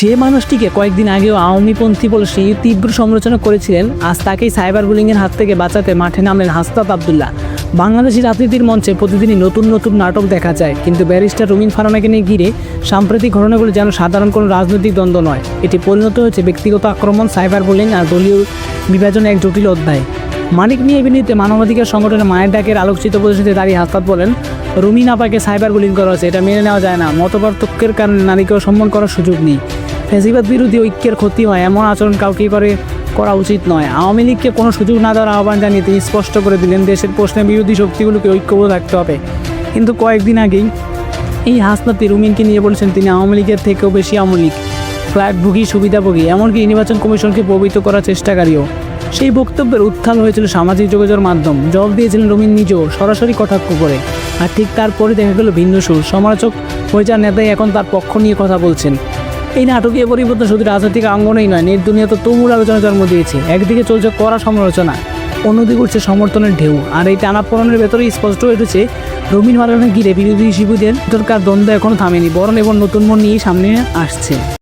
যে মানুষটিকে কয়েকদিন আগেও আওয়ামীপন্থী বলে সেই তীব্র সমালোচনা করেছিলেন, আজ তাকেই সাইবার বুলিংয়ের হাত থেকে বাঁচাতে মাঠে নামলেন হাসতাত আবদুল্লাহ। বাংলাদেশি রাজনীতির মঞ্চে প্রতিদিনই নতুন নতুন নাটক দেখা যায়, কিন্তু ব্যারিস্টার রুমিন ফারানাকে নিয়ে ঘিরে সাম্প্রতিক ঘটনাগুলো যেন সাধারণ কোনো রাজনৈতিক দ্বন্দ্ব নয়। এটি পরিণত হয়েছে ব্যক্তিগত আক্রমণ, সাইবার বুলিং আর দলীয় বিভাজনের এক জটিল অধ্যায়। মানিক নিয়ে বিনীতে মানবাধিকার সংগঠনের মায়ের ডাকের আলোকচিত প্রদর্শনীতে দাঁড়িয়ে হাসপাত বলেন রুমিন আপাকে সাইবার বুলিং করা হয়েছে, এটা মেনে নেওয়া যায় না। মতপার্থক্যের কারণে নারীকেও সম্মান করার সুযোগ নেই। ফেসিবাদ বিরোধী ঐক্যের ক্ষতি হয়, এমন আচরণ কাউকে করে করা উচিত নয়। আওয়ামী লীগকে কোনো সুযোগ না দেওয়ার আহ্বান জানিয়ে তিনি স্পষ্ট করে দিলেন, দেশের প্রশ্নে বিরোধী শক্তিগুলোকে ঐক্যবদ্ধ থাকতে হবে। কিন্তু কয়েকদিন আগেই এই হাসনাতি রুমিনকে নিয়ে বলেছেন তিনি, আওয়ামী লীগের থেকেও বেশি আওয়ামী লীগ, ফ্ল্যাটভোগী, সুবিধাভোগী, এমনকি নির্বাচন কমিশনকে প্রভাবিত করার চেষ্টাকারীও। সেই বক্তব্যের উত্থান হয়েছিল সামাজিক যোগাযোগের মাধ্যম। জবাব দিয়েছিলেন রুমিন নিজেও, সরাসরি কটাক্ষ করে। আর ঠিক তারপরে দেখা গেল ভিন্ন সুর। সমালোচক হয়ে যার নেতাই এখন তার পক্ষ নিয়ে কথা বলছেন। এই নাটকীয় পরিবর্তন শুধু রাজনৈতিক অঙ্গনেই নয়, নেট দুনিয়া তো তুমুল আলোচনা জন্ম দিয়েছে। একদিকে চলছে কড়া সমালোচনা, অন্যদিকে উঠছে সমর্থনের ঢেউ। আর এই টানাপোড়নের ভেতরেই স্পষ্ট হয়ে উঠেছে রবীন মালানা ঘিরে বিরোধী শিশুদের দরকার দ্বন্দ্ব এখনও থামেনি, বরং এবং নতুন মন নিয়েই সামনে আসছে।